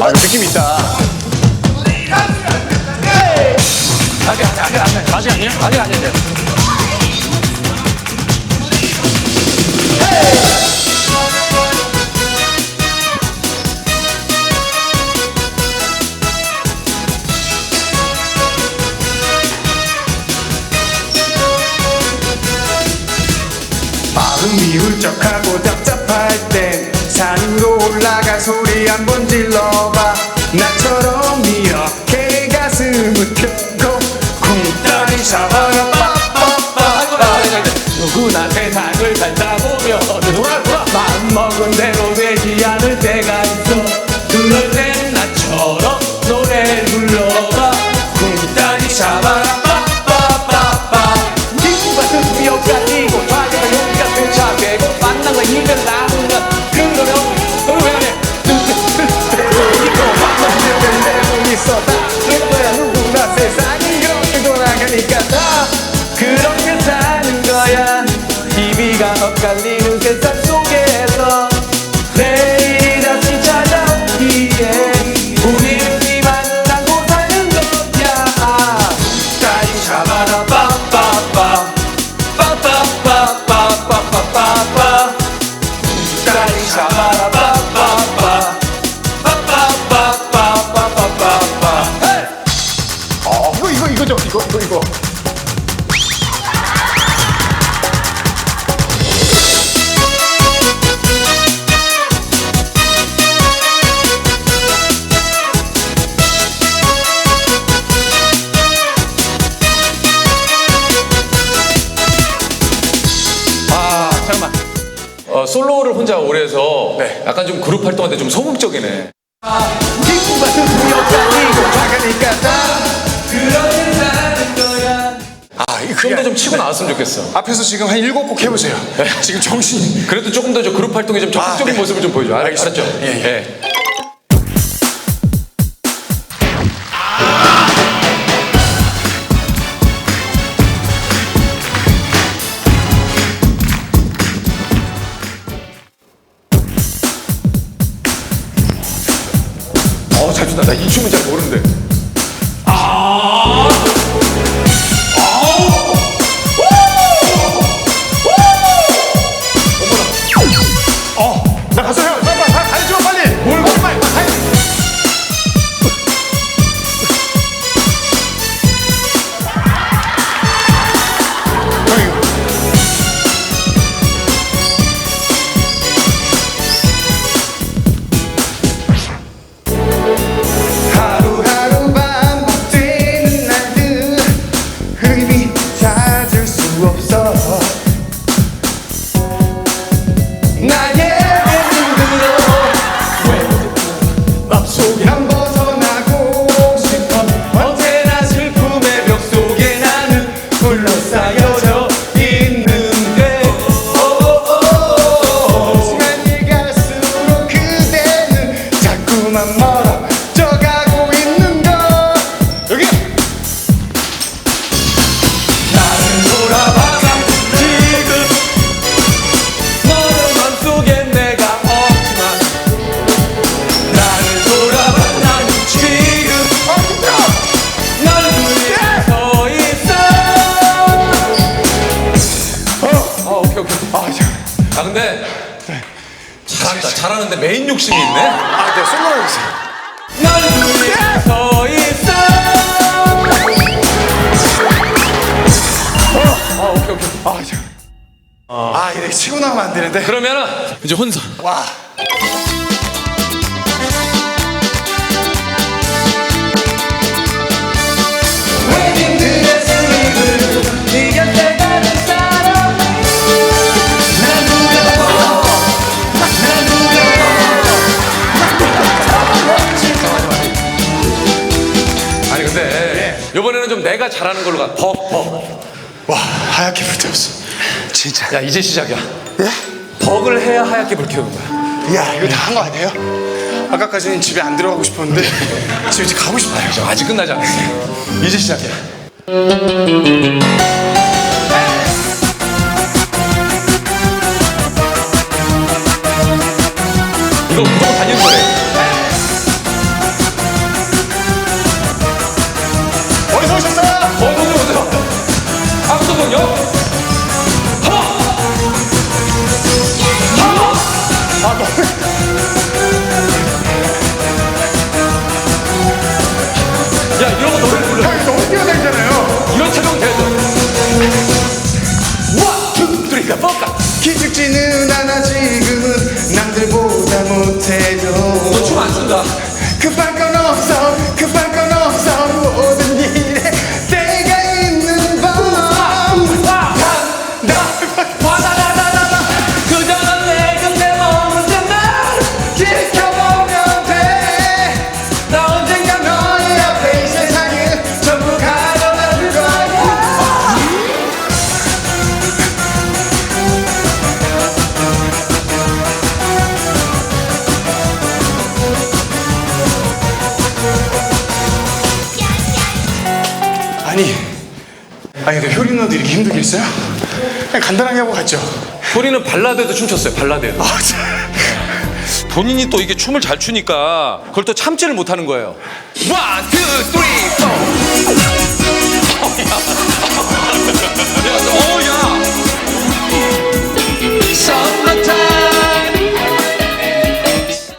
아, 느낌 있다. 아니, 아니, 아니, 아직 아니야? 마음이 훌쩍하고 산으로 올라가 소리 한번 질러봐. 나처럼 이렇게 가슴을 펴 엇갈리는 세상 속에서 내일 다시 찾아오기에 우리는 이 만나고 사는 거야 쿵따리 잡아라 빠빠빠 빠빠빠빠빠빠빠빠 쿵따리 잡아라 빠빠빠 빠빠빠빠빠빠빠빠 어 이거 이거 이거죠 이거 이거 이거 솔로를 혼자 오래 해서 네. 약간 좀 그룹 활동할 때 좀 소극적이네 아, 이거 좀더 좀 치고 나왔으면 좋겠어 앞에서 지금 한 일곱 곡 해보세요. 지금 정신이. 그래도 조금 더 저 그룹 활동에 좀 적극적인 아, 네. 모습을 좀 보여줘 알, 알겠습니다. 알았죠? 예, 예. 어, 나 이 춤은 잘 모르는데. 어, 근데 잘한다 잘하는데 메인 욕심이 있네 아, 네, 솔로 해주세요. 널 위해 서 있어 아 오케이 오케이 아, 자. 아, 이렇게 치고 나가면 안 되는데. 그러면은 이제 혼자 와. 이번에는 좀 내가 잘하는 걸로 가 벅벅 와, 하얗게 불태웠어. 진짜. 야 이제 시작이야 예? 벅을 해야 하얗게 불켜오는 거야 이야, 이거 다 한 거 아니에요? 아까까지는 집에 안 들어가고 싶었는데 지금 이제 가고 싶어요. 아직 끝나지 않았어 이제 시작이야 아니, 아니 그 근데 효리누나도 이렇게 힘들게 있어요? 그냥 간단하게 하고 갔죠. 효리는 발라드도 춤췄어요. 발라드. 아, 참. 본인이 또 이게 춤을 잘 추니까 그걸 또 참지를 못하는 거예요. 원, 투, 쓰리, 포. 야, 어, 야.